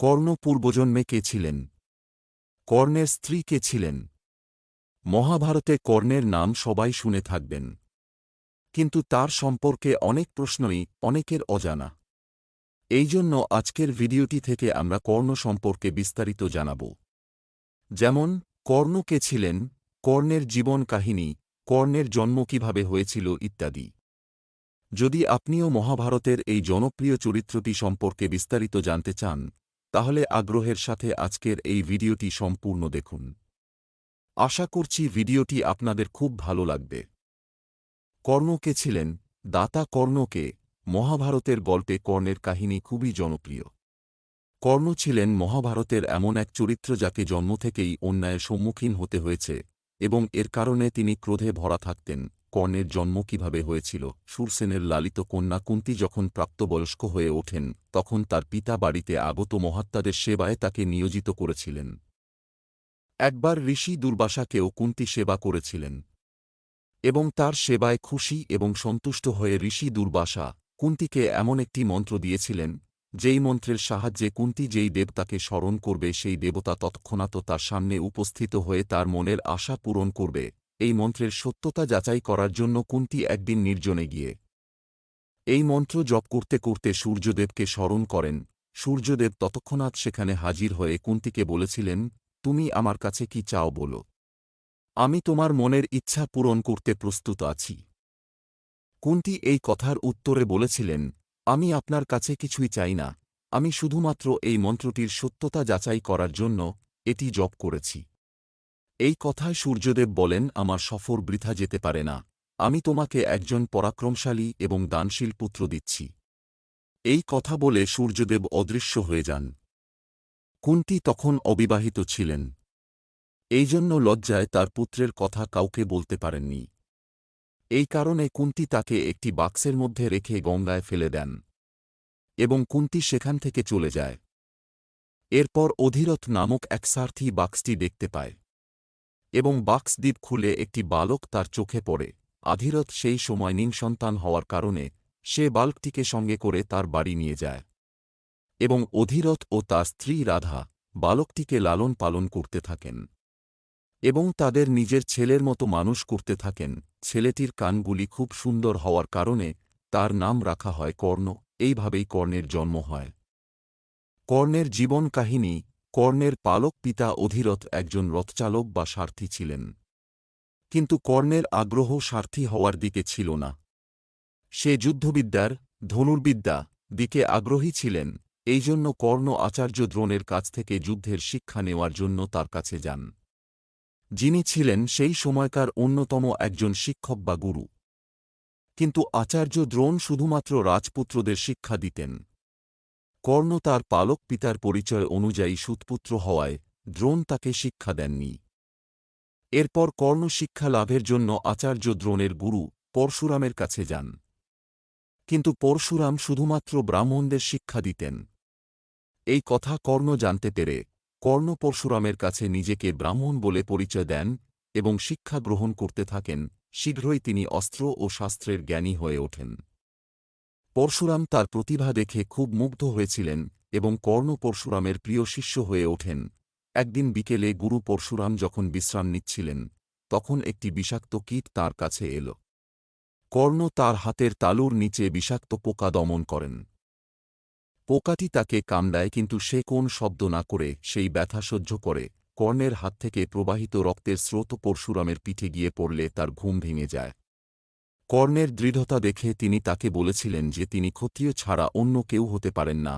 কর্ণ পূর্বজন্মে কে ছিলেন? কর্ণের স্ত্রী কে ছিলেন? মহাভারতে কর্ণের নাম সবাই শুনে থাকবেন। কিন্তু তার সম্পর্কে অনেক প্রশ্নই অনেকের অজানা। এই জন্য আজকের ভিডিওটি থেকে আমরা কর্ণ সম্পর্কে বিস্তারিত জানাব। যেমন, কর্ণ কে ছিলেন, কর্ণের জীবন কাহিনী, কর্ণের জন্ম কীভাবে হয়েছিল ইত্যাদি। যদি আপনিও মহাভারতের এই জনপ্রিয় চরিত্রটি সম্পর্কে বিস্তারিত জানতে চান তাহলে আগ্রহের সাথে আজকের এই ভিডিওটি সম্পূর্ণ দেখুন। আশা করছি ভিডিওটি আপনাদের খুব ভালো লাগবে। কর্ণকে ছিলেন, দাতা কর্ণকে, মহাভারতের গল্পে কর্ণের কাহিনী খুবই জনপ্রিয়। কর্ণ ছিলেন মহাভারতের এমন এক চরিত্র যাকে জন্ম থেকেই অন্যায়ের সম্মুখীন হতে হয়েছে এবং এর কারণে তিনি ক্রোধে ভরা থাকতেন। কর্ণের জন্ম কীভাবে হয়েছিল? সুরসেনের লালিত কন্যা কুন্তি যখন প্রাপ্তবয়স্ক হয়ে ওঠেন, তখন তার পিতা বাড়িতে আগত মহাত্মাদের সেবায় তাকে নিয়োজিত করেছিলেন। একবার ঋষি দুর্বাসাকেও কুন্তি সেবা করেছিলেন। এবং তার সেবায় খুশি এবং সন্তুষ্ট হয়ে ঋষি দুর্বাসা কুন্তিকে এমন একটি মন্ত্র দিয়েছিলেন, যেই মন্ত্রের সাহায্যে কুন্তি যেই দেবতাকে স্মরণ করবে, সেই দেবতা তৎক্ষণাৎ তার সামনে উপস্থিত হয়ে তার মনের আশা পূরণ করবে। এই মন্ত্রের সত্যতা যাচাই করার জন্য কুন্তি একদিন নির্জনে গিয়ে। এই মন্ত্র জপ করতে করতে সূর্যদেবকে স্মরণ করেন। সূর্যদেব ততক্ষণাৎ সেখানে হাজির হয়ে কুন্তিকে বলেছিলেন, তুমি আমার কাছে কি চাও বলো। আমি তোমার মনের ইচ্ছা পূরণ করতে প্রস্তুত আছি। কুন্তি এই কথার উত্তরে বলেছিলেন, আমি আপনার কাছে কিছুই চাই না। আমি শুধুমাত্র এই মন্ত্রটির সত্যতা যাচাই করার জন্য এটি জপ করেছি। এই কথায় সূর্যদেব বলেন, আমার সফর বৃথা যেতে পারে না। আমি তোমাকে একজন পরাক্রমশালী এবং দানশীল পুত্র দিচ্ছি এই কথা বলে সূর্যদেব অদৃশ্য হয়ে যান। কুন্তি তখন অবিবাহিত ছিলেন। এই জন্য লজ্জায় তার পুত্রের কথা কাউকে বলতে পারেননি। এই কারণে কুন্তি তাকে একটি বাক্সের মধ্যে রেখে গঙ্গায় ফেলে দেন এবং কুন্তি সেখান থেকে চলে যায়। এরপর অধীরথ নামক এক সার্থী বাক্সটি দেখতে পায়। এবং বাক্স দ্বীপ খুলে একটি বালক তার চোখে পড়ে। আধীরথ সেই সময় নিঃসন্তান হওয়ার কারণে সে বালকটিকে সঙ্গে করে তার বাড়ি নিয়ে যায়। এবং অধীরথ ও তার স্ত্রী রাধা বালকটিকে লালন পালন করতে থাকেন। এবং তাদের নিজের ছেলের মতো মানুষ করতে থাকেন। ছেলেটির কানগুলি খুব সুন্দর হওয়ার কারণে তার নাম রাখা হয় কর্ণ। এইভাবেই কর্ণের জন্ম হয়। কর্ণের জীবন কাহিনী কর্ণের পালক পিতা অধীরথ একজন রথচালক বা সার্থী ছিলেন। কিন্তু কর্ণের আগ্রহ সার্থী হওয়ার দিকে ছিল না। সে যুদ্ধবিদ্যার, ধনুর্বিদ্যা দিকে আগ্রহী ছিলেন এই জন্য কর্ণ আচার্য দ্রোণের কাছ থেকে যুদ্ধের শিক্ষা নেওয়ার জন্য তার কাছে যান। যিনি ছিলেন সেই সময়কার অন্যতম একজন শিক্ষক বা গুরু। কিন্তু আচার্য দ্রোণ শুধুমাত্র রাজপুত্রদের শিক্ষা দিতেন। কর্ণ তার পালক পিতার পরিচয় অনুযায়ী সুৎপুত্র হওয়ায় দ্রোণ তাকে শিক্ষা দেননি। এরপর কর্ণ শিক্ষা লাভের জন্য আচার্য দ্রোণের গুরু পরশুরামের কাছে যান। কিন্তু পরশুরাম শুধুমাত্র ব্রাহ্মণদের শিক্ষা দিতেন। এই কথা কর্ণ জানতে পেরে কর্ণ পরশুরামের কাছে নিজেকে ব্রাহ্মণ বলে পরিচয় দেন এবং শিক্ষা গ্রহণ করতে থাকেন, শীঘ্রই তিনি অস্ত্র ও শাস্ত্রের জ্ঞানী হয়ে ওঠেন। পরশুরাম তার প্রতিভা দেখে খুব মুগ্ধ হয়েছিলেন এবং কর্ণ পরশুরামের প্রিয় শিষ্য হয়ে ওঠেন। একদিন বিকেলে গুরু পরশুরাম যখন বিশ্রাম নিচ্ছিলেন, তখন একটি বিষাক্ত কীট তার কাছে এল। কর্ণ তার হাতের তালুর নিচে বিষাক্ত পোকা দমন করেন। পোকাটি তাকে কামড়ায় কিন্তু সে কোন শব্দ না করে সেই ব্যথা সহ্য করে। কর্ণের হাত থেকে প্রবাহিত রক্তের স্রোত পরশুরামের পিঠে গিয়ে পড়লে তার ঘুম ভেঙে যায়। কর্ণের দৃঢ়তা দেখে তিনি তাকে বলেছিলেন যে তিনি ক্ষত্রিয় ছাড়া অন্য কেউ হতে পারেন না।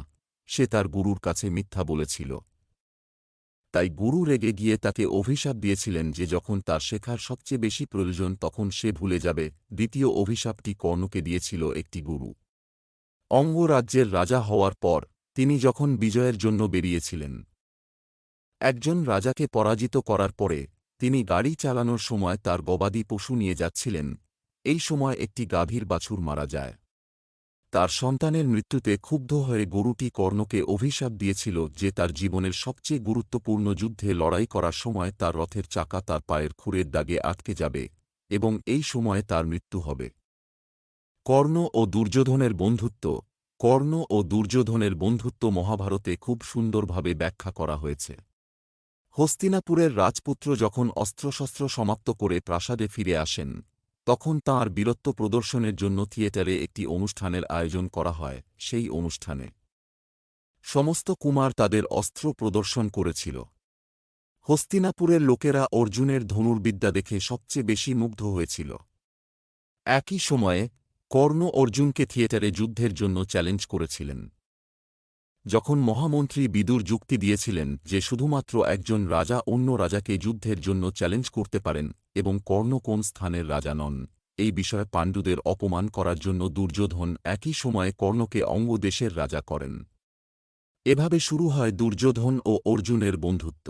সে তার গুরুর কাছে মিথ্যা বলেছিল। তাই গুরু রেগে গিয়ে তাকে অভিশাপ দিয়েছিলেন যে যখন তার শেখার সবচেয়ে বেশি প্রয়োজন তখন সে ভুলে যাবে। দ্বিতীয় অভিশাপটি কর্ণকে দিয়েছিল একটি গুরু। অঙ্গরাজ্যের রাজা হওয়ার পর তিনি যখন বিজয়ের জন্য বেরিয়েছিলেন, একজন রাজাকে পরাজিত করার পরে তিনি গাড়ি চালানোর সময় তার গবাদি পশু নিয়ে যাচ্ছিলেন। এই সময় একটি গাভীর বাছুর মারা যায়। তার সন্তানের মৃত্যুতে ক্ষুব্ধ হয়ে গরুটি কর্ণকে অভিশাপ দিয়েছিল যে তার জীবনের সবচেয়ে গুরুত্বপূর্ণ যুদ্ধে লড়াই করার সময় তার রথের চাকা তার পায়ের খুরের দাগে আটকে যাবে এবং এই সময়ে তার মৃত্যু হবে। কর্ণ ও দুর্যোধনের বন্ধুত্ব কর্ণ ও দুর্যোধনের বন্ধুত্ব মহাভারতে খুব সুন্দরভাবে ব্যাখ্যা করা হয়েছে। হস্তিনাপুরের রাজপুত্র যখন অস্ত্রশস্ত্র সমাপ্ত করে প্রাসাদে ফিরে আসেন তখন তাঁর বীরত্ব প্রদর্শনের জন্য থিয়েটারে একটি অনুষ্ঠানের আয়োজন করা হয়, সেই অনুষ্ঠানে। সমস্ত কুমার তাদের অস্ত্র প্রদর্শন করেছিল। হস্তিনাপুরের লোকেরা অর্জুনের ধনুর্বিদ্যা দেখে সবচেয়ে বেশি মুগ্ধ হয়েছিল। একই সময়ে কর্ণ অর্জুনকে থিয়েটারে যুদ্ধের জন্য চ্যালেঞ্জ করেছিলেন। যখন মহামন্ত্রী বিদুর যুক্তি দিয়েছিলেন যে শুধুমাত্র একজন রাজা অন্য রাজাকে যুদ্ধের জন্য চ্যালেঞ্জ করতে পারেন এবং কর্ণ কোন স্থানের রাজা নন, এই বিষয়ে পাণ্ডুদের অপমান করার জন্য দুর্যোধন একই সময়ে কর্ণকে অঙ্গদেশের রাজা করেন। এভাবে শুরু হয় দুর্যোধন ও অর্জুনের বন্ধুত্ব।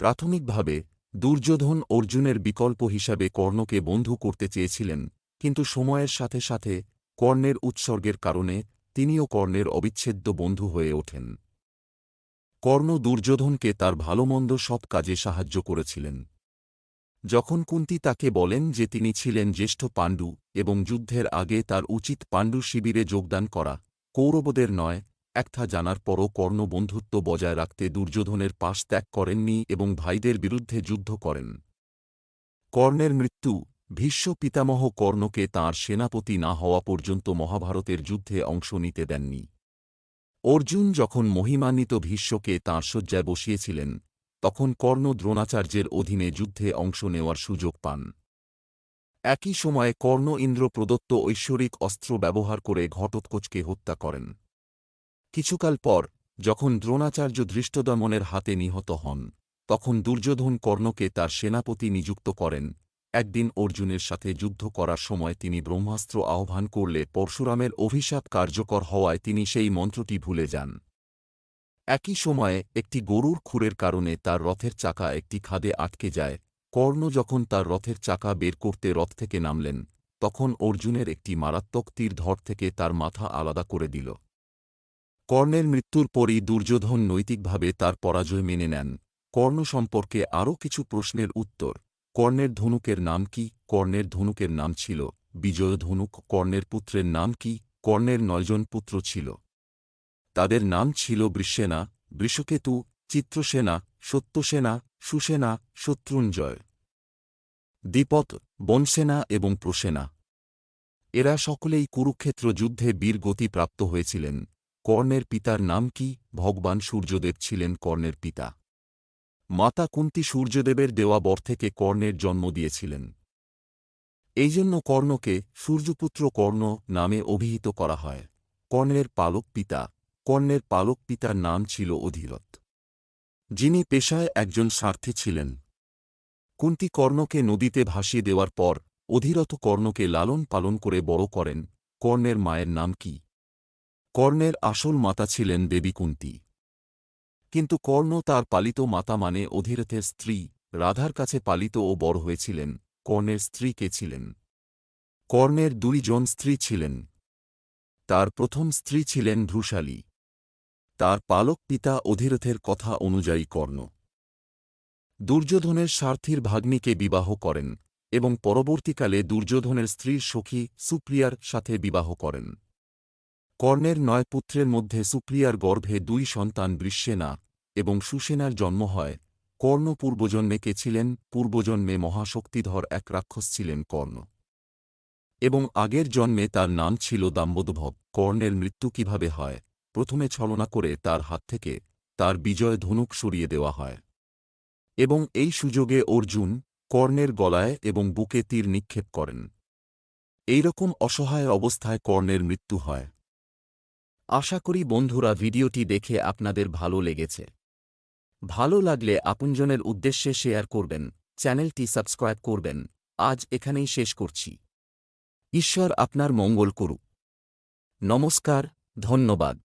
প্রাথমিকভাবে, দুর্যোধন অর্জুনের বিকল্প হিসাবে কর্ণকে বন্ধু করতে চেয়েছিলেন, কিন্তু সময়ের সাথে সাথে কর্ণের উৎসর্গের কারণে তিনিও কর্ণের অবিচ্ছেদ্য বন্ধু হয়ে ওঠেন। কর্ণ দুর্যোধনকে তার ভালোমন্দ সব কাজে সাহায্য করেছিলেন। যখন কুন্তি তাকে বলেন যে তিনি ছিলেন জ্যেষ্ঠ পাণ্ডু এবং যুদ্ধের আগে তার উচিত পাণ্ডু শিবিরে যোগদান করা, কৌরবদের নয়, একথা জানার পরও কর্ণ বন্ধুত্ব বজায় রাখতে দুর্যোধনের পাশ ত্যাগ করেননি এবং ভাইদের বিরুদ্ধে যুদ্ধ করেন। কর্ণের মৃত্যু ভীষ্ম পিতামহ কর্ণকে তাঁর সেনাপতি না হওয়া পর্যন্ত মহাভারতের যুদ্ধে অংশ নিতে দেননি। অর্জুন যখন মহিমান্বিত ভীষ্মকে তাঁর শয্যায় বসিয়েছিলেন, তখন কর্ণ দ্রোণাচার্যের অধীনে যুদ্ধে অংশ নেওয়ার সুযোগ পান। একই সময়ে কর্ণ ইন্দ্র প্রদত্ত ঐশ্বরিক অস্ত্র ব্যবহার করে ঘটোৎকোচকে হত্যা করেন। কিছুকাল পর, যখন দ্রোণাচার্য দৃষ্টদমনের হাতে নিহত হন, তখন দুর্যোধন কর্ণকে তার সেনাপতি নিযুক্ত করেন একদিন অর্জুনের সাথে যুদ্ধ করার সময় তিনি ব্রহ্মাস্ত্র আহ্বান করলে পরশুরামের অভিশাপ কার্যকর হওয়ায় তিনি সেই মন্ত্রটি ভুলে যান। একই সময়ে একটি গরুর খুরের কারণে তার রথের চাকা একটি খাদে আটকে যায়। কর্ণ যখন তার রথের চাকা বের করতে রথ থেকে নামলেন, তখন অর্জুনের একটি মারাত্মক তীর ধর থেকে তার মাথা আলাদা করে দিল। কর্ণের মৃত্যুর পরই দুর্যোধন নৈতিকভাবে তার পরাজয় মেনে নেন। কর্ণ সম্পর্কে আরও কিছু প্রশ্নের উত্তর কর্ণের ধনুকের নাম কি? কর্ণের ধনুকের নাম ছিল বিজয় ধনুক কর্ণের পুত্রের নাম কি? কর্ণের নয়জন পুত্র ছিল। তাদের নাম ছিল বৃষেনা, বৃষকেতু, চিত্রসেনা, সত্যসেনা, সুসেনা, শত্রুঞ্জয়। দ্বিপদ, বনসেনা এবং প্রসেনা। এরা সকলেই কুরুক্ষেত্র যুদ্ধে বীর গতি প্রাপ্ত হয়েছিলেন। কর্ণের পিতার নাম কি? ভগবান সূর্যদেব ছিলেন কর্ণের পিতা। মাতা কুন্তি সূর্যদেবের দেওয়া বর থেকে কর্ণের জন্ম দিয়েছিলেন। এই জন্য কর্ণকে সূর্যপুত্র কর্ণ নামে অভিহিত করা হয়। কর্ণের পালক পিতা। কর্ণের পালক পিতার নাম ছিল অধীরথ। যিনি পেশায় একজন স্বার্থী ছিলেন। কুন্তি কর্ণকে নদীতে ভাসিয়ে দেওয়ার পর অধীরথ কর্ণকে লালন পালন করে বড় করেন। কর্ণের মায়ের নাম কি? কর্ণের আসল মাতা ছিলেন দেবী কুন্তি। কিন্তু কর্ণ তার পালিত মাতা মানে অধীরথের স্ত্রী। রাধার কাছে পালিত ও বড় হয়েছিলেন। কর্ণের স্ত্রী কে ছিলেন? কর্ণের দুইজন স্ত্রী ছিলেন। তার প্রথম স্ত্রী ছিলেন ভ্রুশালী। তার পালক পিতা অধীরথের কথা অনুযায়ী কর্ণ। দুর্যোধনের স্বার্থীর ভাগ্নিকে বিবাহ করেন এবং পরবর্তীকালে দুর্যোধনের স্ত্রীর সখী সুপ্রিয়ার সাথে বিবাহ করেন। কর্ণের নয় পুত্রের মধ্যে সুপ্রিয়ার গর্ভে দুই সন্তান বৃষ্যেনা এবং সুসেনার জন্ম হয়। কর্ণ পূর্বজন্মে কে ছিলেন? পূর্বজন্মে মহাশক্তিধর এক রাক্ষস ছিলেন কর্ণ। এবং আগের জন্মে তার নাম ছিল দাম্বোধভব কর্ণের মৃত্যু কীভাবে হয়? প্রথমে ছলনা করে তার হাত থেকে তার বিজয় ধনুক সরিয়ে দেওয়া হয়। এবং এই সুযোগে অর্জুন কর্ণের গলায় এবং বুকে তীর নিক্ষেপ করেন। এইরকম অসহায় অবস্থায় কর্ণের মৃত্যু হয়। আশা করি বন্ধুরা ভিডিওটি দেখে আপনাদের ভালো লেগেছে। ভালো লাগলে আপনজনের উদ্দেশ্যে শেয়ার করবেন, চ্যানেলটি সাবস্ক্রাইব করবেন। আজ এখানেই শেষ করছি। ঈশ্বর আপনার মঙ্গল করুক। নমস্কার, ধন্যবাদ।